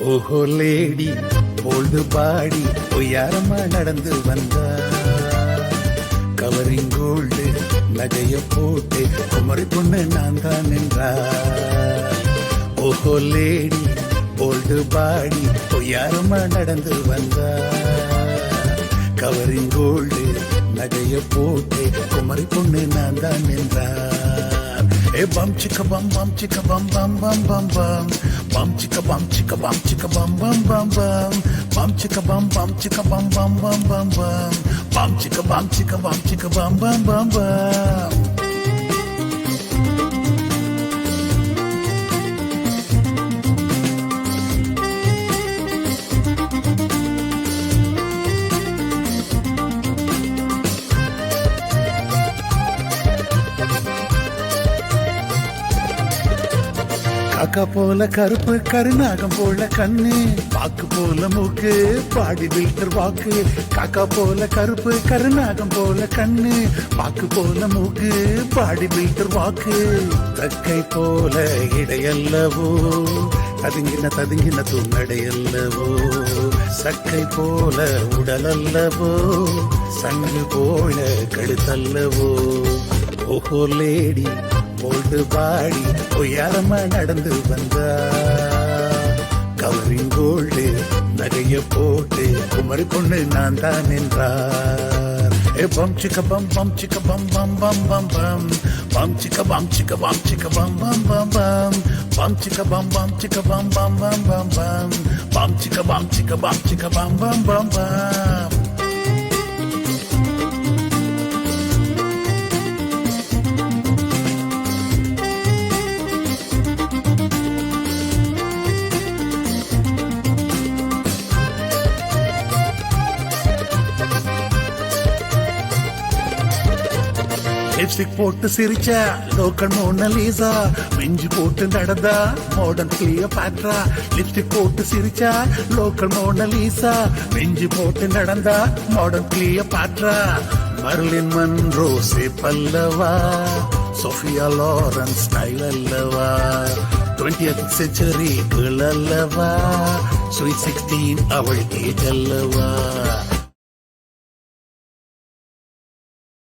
ஓஹோ லேடி பொழுது பாடி பொய்யாரமா நடந்து வந்தா. கவரிங் கோல்டு நகைய போட்டு குமரி பொண்ணு நான் தான் என்றா. ஓஹோ லேடி பொழுது பாடி பொய்யாரமா நடந்து வந்தா. கவரிங் கோல்டு நகைய போட்டு குமரி பொண்ணு நான் தான் என்றார் ஏ பம் சிக்க பம் பம் சிக்க பம் பம் பம் பம் பம் பம் சிக்க பம் சிக்க பம் சிக்க பம் பம் பம் பம் பம் சிக்க பம் பம் சிக்க பம் பம் பம் பம் பம் பம் சிக்க பம் சிக்க பம் சிக்க பம் பம் பம் பம் காக்கா போல கருப்பு கருநாகம் போல கண்ணு பாக்கு போல மூக்கு பாடி பில்டர் வாக்கு. காக்கா போல கருப்பு கருநாகம் போல கண்ணு பாக்கு போல மூக்கு பாடி பில்டர் வாக்கு. தக்கை போல இடையல்லவோ ததுங்கின ததுங்கின துண்ணடையல்லவோ. சக்கை போல உடலல்லவோ சங்கு போல கழுத்தல்லவோ. ஓஹோ லேடி போட்டு பாடி உயரமா நடந்து வந்தா கவரிங் கோல்டு நகைய போட்டு குமரி கொண்டு நான் தான் நின்றார் ஏ பம் சிக்க பம் பம் சிக்க பம் பம் பம் பம் பம் பம் சிக்க பம் சிக்க பம் சிக்க பம் பம் பம் பம் பம் சிக்க பம் பம் சிக்க பம் பம் பம் பம் பம் பம் சிக்க பம் சிக்க பம் சிக்க பம் பம் பம் பம் லிப்ஸ்டிக் போட்டு சிரிச்ச லோக்கல் மோனலீசா மிஞ்சி போட்டு நடந்தா மாடர்ன் கிளியோ பாட்ரா லிப்ஸ்டிக் போட்டு சிரிச்சா லோக்கல் மோனலீசா மிஞ்சி போட்டு நடந்தா modern Cleopatra Marilyn Monroe பல்லவா சோஃபியா லாரன் ஸ்டைல் அல்லவா டுவெண்டியத் செஞ்சுரி அல்லவா ஸ்வீட் சிக்ஸ்டீன் அவள் ஏஜ் அல்லவா.